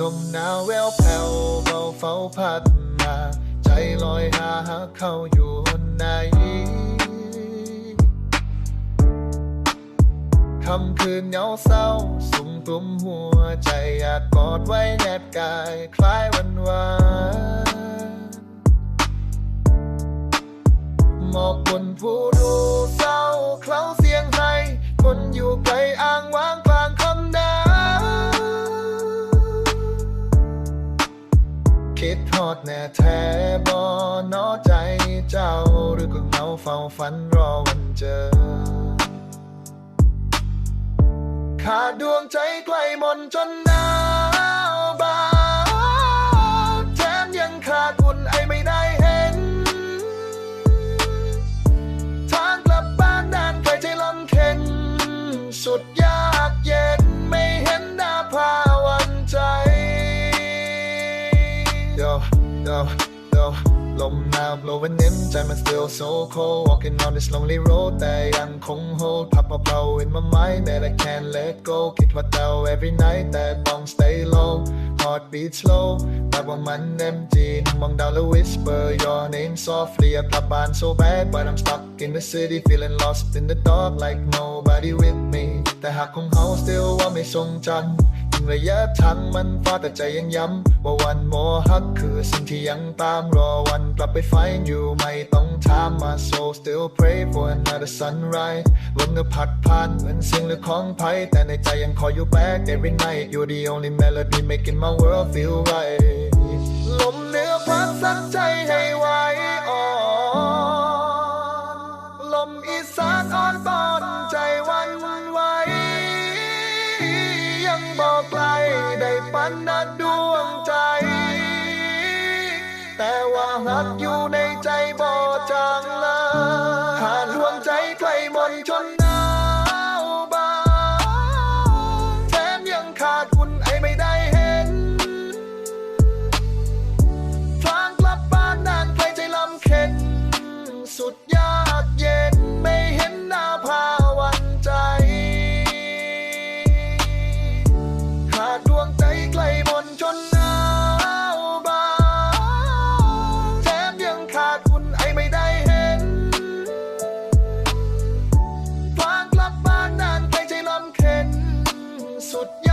ลมหนาวแววแผ่วเบาเฝ้าพัดมา ใจลอยหาหาเขาอยู่หนไหนคำคืนเหงาเศร้าสุ่มตุ้มหัวใจอยากกอดไว้แนบกาย คล้ายวันวานหมอกบนผู้ คิดทอดแน่แท้บอนอใจเจ้าหรือก็เงาเฝ้าฝันรอวันเจอ ขาดดวงใจใกล้มนจนหนาวบาแถมยังขาดคุณไอไม่ได้เห็น ทางกลับบ้านด้านไกลใจลำเค็น สุดยากเย็น Yo, yo, ลมหนาวโปรวันนิ้มใจมัน still so cold walking on this lonely road แต่ยังคง hold พับเบาๆ in my mind that I can't let go คิดว่าเดา every night แต่ต้อง stay low heartbeat slow แบบว่ามัน empty นั่งมองดาวแล้ว whisper your name softly อยากกลับบ้าน so bad but I'm stuck in the city feeling lost in the dark like nobody with me แต่หากของเขา still ว่าไม่ทรงจำ ระยะทางมันฟ้าแต่ใจยังย้ำว่าวันโมฮักคือสิ่งที่ยังตามรอวันกลับไป find you ไม่ต้องถาม my soul still pray for another sunrise ลมเงือพัดผ่านเหมือนเสียงหรือของไพ่แต่ในใจยังคอยอยู่ back every night you're the only melody making my world feel right ลมเหนือพัดสักใจให้ กลได้ปันนัดดวงใจ แต่ว่าหักอยู่ในใจบ่ suit.